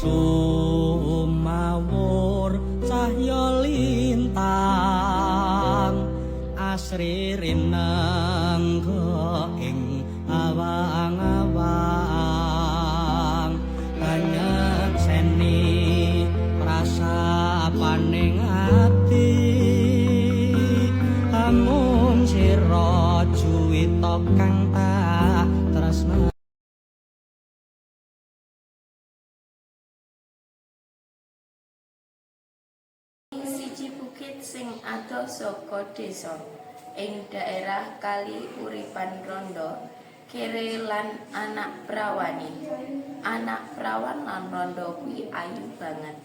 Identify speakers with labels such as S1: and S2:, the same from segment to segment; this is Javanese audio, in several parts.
S1: sumawur cahya lintang asri rineng ing awang-awang. Banyak seni rasa paning ati amun sira juwita
S2: sing adoh saka desa ing daerah Kali Uripan Rondo kere lan anak prawani. Anak prawan lan rondo kuwi ayu banget.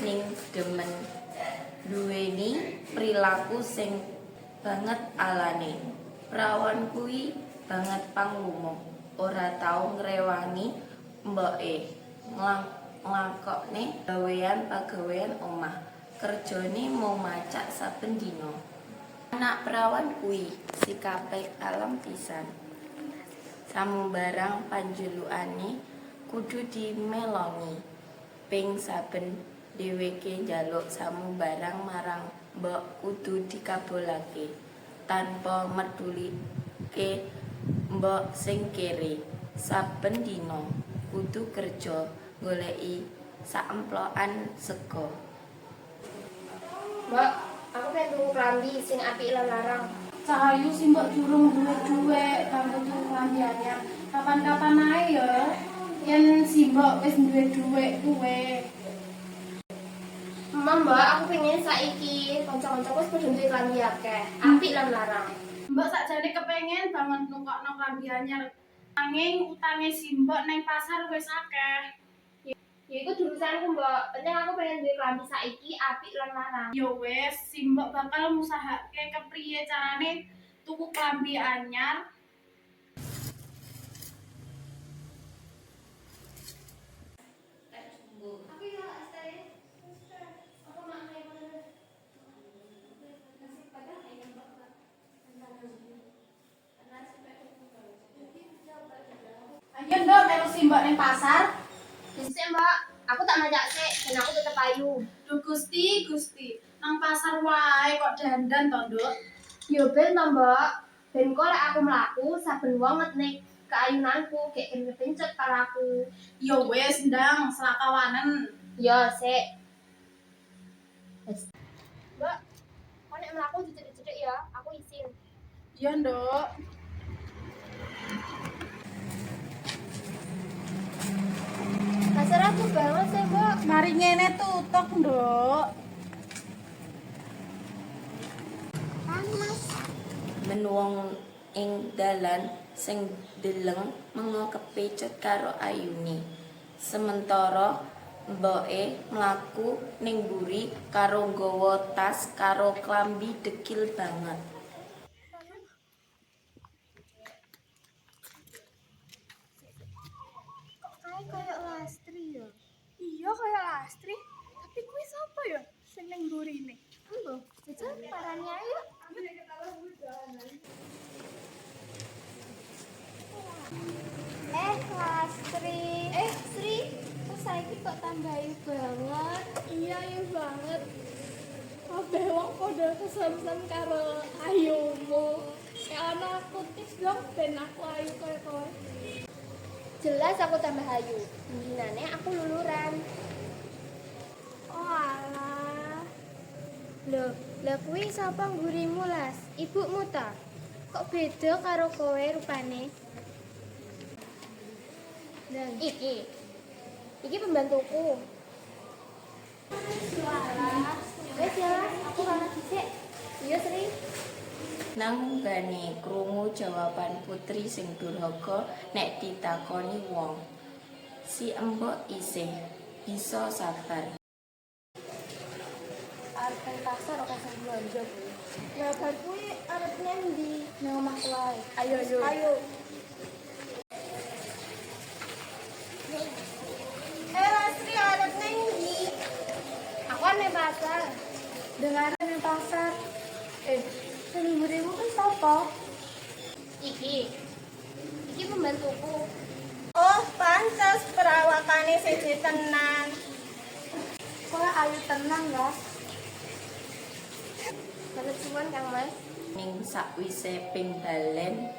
S2: Ning demen duweni perilaku sing banget alane. Prawan kuwi banget panglumo, ora tau ngrewangi mboke. Nglakokne gawean pagawean omah. Kerjane mau macak saben dina. Anak perawan kuwi sikape alam pisan. Sambarang panjelukane kudu dimelongi. Ping saben dheweke njaluk sambarang marang mbok kudu dikabulake tanpa meduli ke mbok sing kere. Saben dina kudu kerja goleki saemplokan sego.
S3: Mbak, aku pengen tuku klambi sing apik lan larang.
S4: Cahayu sih mbak durung duwe duwe kanggo tuku klambi anyar. Kapan-kapan ae ya. Yen si mbak wis duwe duwe kuwe.
S3: Emang mbak, aku pengen saiki kanca-kancaku wis padha duwe klambi akeh, apik lan larang.
S4: Mbak sakjane kepengen banget nukokno klambi anyar. Nanging utange si mbak neng pasar wis akeh.
S3: Ya iku jurusanku mbak, penting aku pengen duwe klambi saiki apik lan larang.
S4: Ya wes, si mbak bakal ngusahake kepriye carane tuku klambi anyar. Ayo ndok melu si mbak neng pasar.
S3: Aku tak ngajak sih, dan aku tetep ayu.
S4: Duh Gusti, Gusti, nang pasar wae kok dandan to, Nduk?
S3: Yo ben to mbak, ben kok lek aku mlaku saben wong ngetnik keayunanku kayak kene pencet karo aku.
S4: Ya wis ndang selakawanen.
S3: Ya sik. Mbak, kok nek mlaku dicedhek-cedhek ya, aku izin.
S4: Ya, Nduk.
S3: Pasar aku banget sih mbak.
S4: Mari ngene tutuk, Nduk.
S3: Panas.
S2: Men wong ing dalan sing deleng mengo kepecut karo ayune. Sementara mboke mlaku ning mburi karo nggawa tas karo klambi dekil banget.
S4: Kaya Lastri, tapi kuwi sapa ya sing ning mburine?
S3: Mbak, jajal parani ayo. Eh, Lastri. Eh, Sri. Kok saiki kok tambah banget?
S5: Iya, iya banget. Kabeh wong padha kesem-sem karo ayumu. Ya ana aku tips dong ben aku ayu kaya kowe.
S3: Jelas aku tambah ayu. Dinane aku luluran. Loh, lah kuwi sapa ngurimu, Las? Ibumu ta? Kok beda karo kowe rupane? Dan iki. Iki pembantuku. Wes ya, aku kana dhisik. Iya, Sri.
S2: Nang gane krungu jawaban putri sing durhaka nek ditakoni wong. Si embok isih bisa sabar.
S3: Arep nang pasar kok sing belanja kuwi. Lah bar kuwi arep ngendi? Nang omahku wae. Ayo, ayo. Ayo. Eh, Lastri arep ngendi? Aku nang pasar. Dengar nang pasar. Eh, sing mburimu kuwi sapa? Iki. Iki pembantuku.
S5: Oh, pantes perawakane siji tenan.
S3: Kok ayu tenang, Mas? Kalau cuman Kang Mas.
S2: Ning sakwise ping balen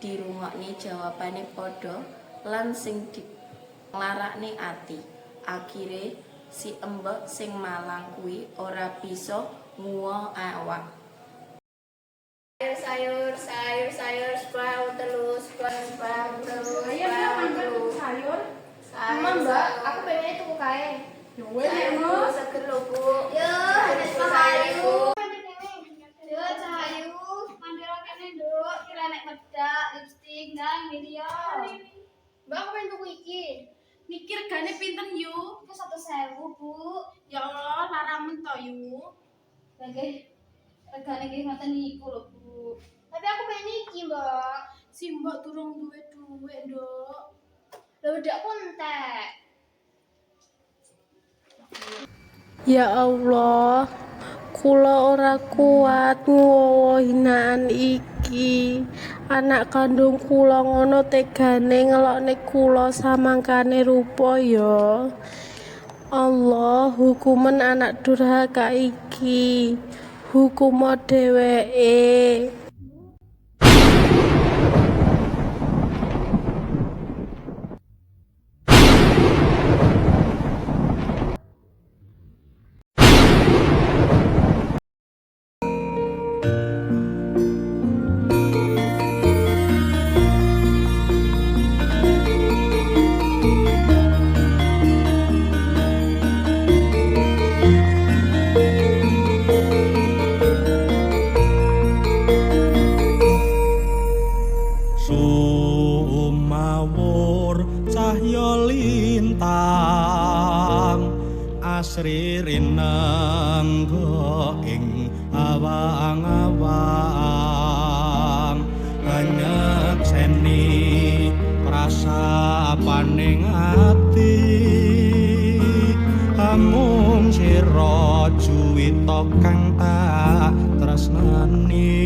S2: dirungokne jawabane padha lan sing dilarakne ati. Akhire si embok sing malang kuwi ora bisa nguwa awak.
S3: Sayur, sayur, sayur, sayur, sprout terus, sprout, sprout terus,
S4: Ayo sayur.
S3: Mbak, aku pengennya tuku kae. Ayo, seger lho, Bu. Yo,
S4: Mikir gane pinten yu?
S3: Itu satu sewu, Bu.
S4: Ya Allah, laramen to yu.
S3: Oke. Regane iki ngoten niku lho, Bu. Tapi aku pengen iki, Mbak.
S4: Si mbok durung duwe duwe nduk.
S3: Lho, udah kontak.
S6: Ya Allah, kula ora kuat ngowo hinaan iki. Anak kandung kula ngono tegane ngelokne kula samangkane rupa ya. Allah, hukuman anak durhaka iki. Hukum dheweke.
S1: Sumawur cahya lintang asri rinenggo ing awang-awang. Nyekseni rasa paning ati amung sira juwita kang tak tresnani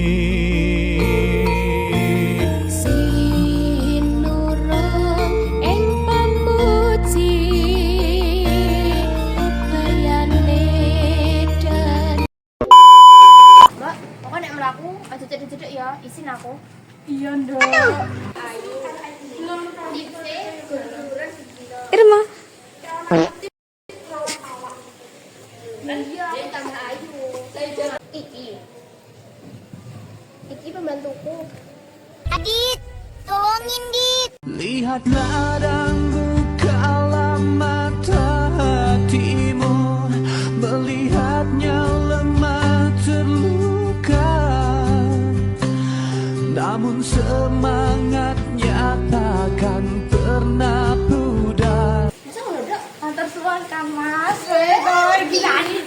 S7: Namun semangatnya takkan pernah pudar
S3: Masa ngeledek?
S4: Antar suan kan Mas. Gila nih.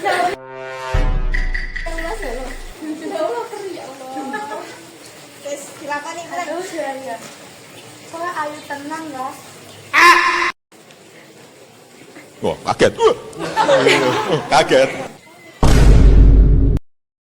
S3: Mas ya lo.
S4: Ya Allah, ya Allah.
S3: Silakan nih.
S4: Aduh, ya ya. ayaw tanan nga.
S8: Ah! Oh, akit. Akit.